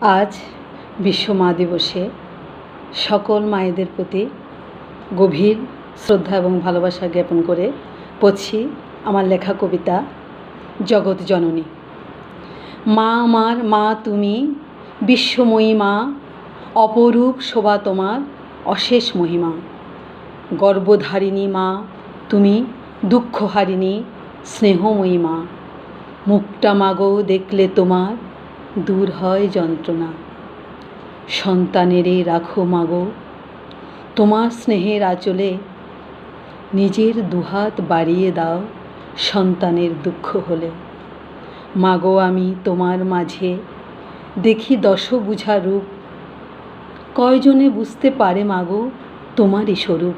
আজ বিশ্ব মা দিবসে সকল মায়েদের প্রতি গভীর শ্রদ্ধা এবং ভালোবাসা জ্ঞাপন করে পড়ছি আমার লেখা কবিতা জগৎ জননী। মা আমার, মা তুমি, বিশ্বময়ী মা, অপরূপ শোভা তোমার, অশেষ মহিমা। গর্বধারিণী মা তুমি, দুঃখহারিণী, স্নেহময়ী মা। মুখটা মাগো দেখলে তোমার দূর হয় যন্ত্রণা। সন্তানেরে রাখো মাগো। তোমার স্নেহের আঁচলে নিজের দুহাত বাড়িয়ে দাও সন্তানের দুঃখ হলে। মাগো আমি তোমার মাঝে দেখি দশভুজা রূপ। কয়জনে বুঝতে পারে মাগো তোমারই স্বরূপ।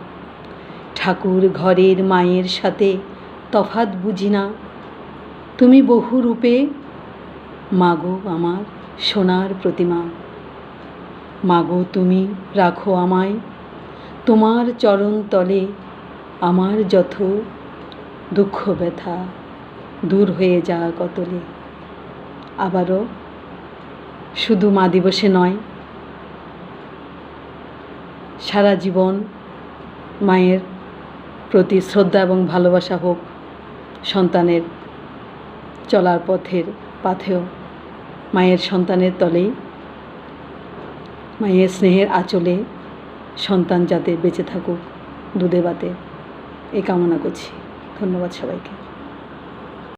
ঠাকুর ঘরের মায়ের সাথে তফাত বুঝি না। তুমি বহু রূপে মাগো আমার সোনার প্রতিমা। মাগো, তুমি রাখো আমায়। তোমার চরণ তলে আমার যত দুঃখ ব্যথা দূর হয়ে যা কতলে আবারও শুধু মা দিবসে নয়, সারা জীবন মায়ের প্রতি শ্রদ্ধা এবং ভালোবাসা হোক সন্তানের চলার পথের পাথেও। মায়ের সন্তানের তলে, মায়ের স্নেহের আঁচলে সন্তান যাতে বেঁচে থাকুক দুধে বাতে, এই কামনা করছি। ধন্যবাদ সবাইকে।